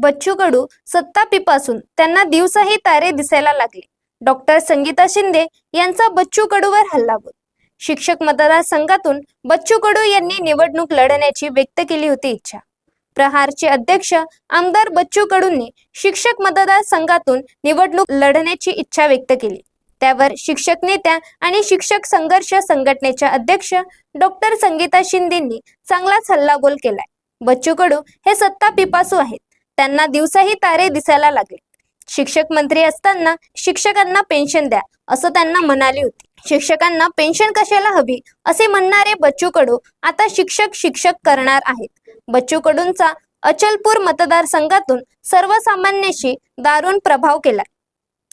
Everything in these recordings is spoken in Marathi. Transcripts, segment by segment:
बच्चू कडू सत्ता पिपासून त्यांना दिवसाही तारे दिसायला लागले. डॉक्टर संगीता शिंदे यांचा बच्चू कडूवर हल्लाबोल शिक्षक मतदारसंघातून बच्चू कडू यांनी निवडणूक लढण्याची व्यक्त केली होती इच्छा. प्रहारचे अध्यक्ष आमदार बच्चू कडूंनी शिक्षक मतदारसंघातून निवडणूक लढण्याची इच्छा व्यक्त केली. त्यावर शिक्षक नेत्या आणि शिक्षक संघर्ष संघटनेच्या अध्यक्ष डॉक्टर संगीता शिंदेंनी चांगलाच हल्लाबोल केलाय. बच्चू कडू हे सत्ता पिपासू आहेत. त्यांना दिवसाही तारे दिसायला लागले. शिक्षक मंत्री असताना शिक्षकांना पेन्शन द्या असं त्यांना म्हणाली होती. शिक्षकांना पेन्शन कशाला हवी? असे म्हणणारे बच्चू कडू आता शिक्षक शिक्षक करणार आहेत. बच्चू कडूंचा अचलपूर मतदारसंघातून सर्वसामान्याशी दारुण प्रभाव केला.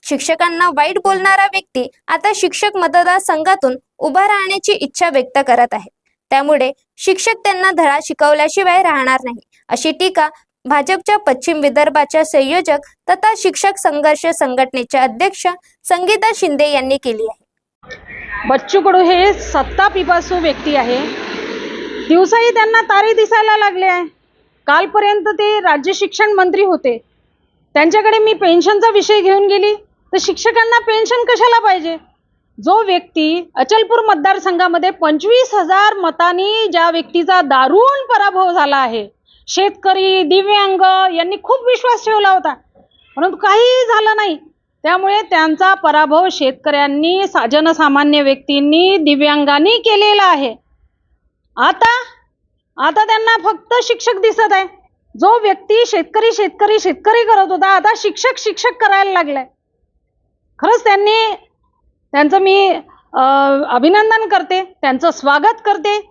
शिक्षकांना वाईट बोलणारा व्यक्ती आता शिक्षक मतदारसंघातून उभा राहण्याची इच्छा व्यक्त करत आहे. त्यामुळे शिक्षक त्यांना धडा शिकवल्याशिवाय राहणार नाही अशी टीका भाजपच्या पश्चिम विदर्भाच्या संयोजक तथा शिक्षक संघर्ष संघटनेच्या अध्यक्ष संगीता शिंदे यांनी केली आहे. बच्चू कडू हे सत्ता पिपासू व्यक्ती आहे. दिवसाही त्यांना तारे दिसायला लागले आहे. कालपर्यंत ते राज्य शिक्षण मंत्री होते. त्यांच्याकडे मी पेन्शनचा विषय घेऊन गेली तर शिक्षकांना पेन्शन कशाला पाहिजे? जो व्यक्ती अचलपूर मतदारसंघामध्ये पंचवीस हजार मतांनी ज्या व्यक्तीचा दारुण पराभव झाला आहे शेतकरी दिव्यांग यांनी खूप विश्वास ठेवला होता. परंतु काहीही झालं नाही. त्यामुळे त्यांचा पराभव शेतकऱ्यांनी सा- जनसामान्य व्यक्तींनी दिव्यांगांनी केलेला आहे. आता आता त्यांना फक्त शिक्षक दिसत आहे. जो व्यक्ती शेतकरी शेतकरी शेतकरी करत होता आता शिक्षक शिक्षक करायला लागलाय. खरंच त्यांनी त्यांचं मी अभिनंदन करते त्यांचं स्वागत करते.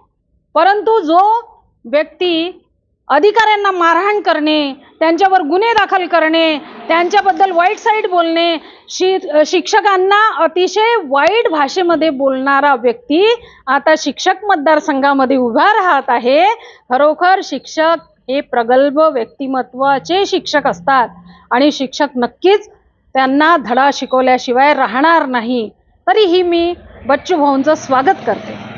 परंतु जो व्यक्ती अधिकाऱ्यांना मारहाण करणे त्यांच्यावर गुन्हे दाखल करणे त्यांच्याबद्दल वाईट साईड बोलणे शि शिक्षकांना अतिशय वाईट भाषेमध्ये बोलणारा व्यक्ती आता शिक्षक मतदारसंघामध्ये उभा राहत आहे. खरोखर शिक्षक हे प्रगल्भ व्यक्तिमत्वाचे शिक्षक असतात आणि शिक्षक नक्कीच त्यांना धडा शिकवल्याशिवाय राहणार नाही. तरीही मी बच्चू भाऊंचं स्वागत करते.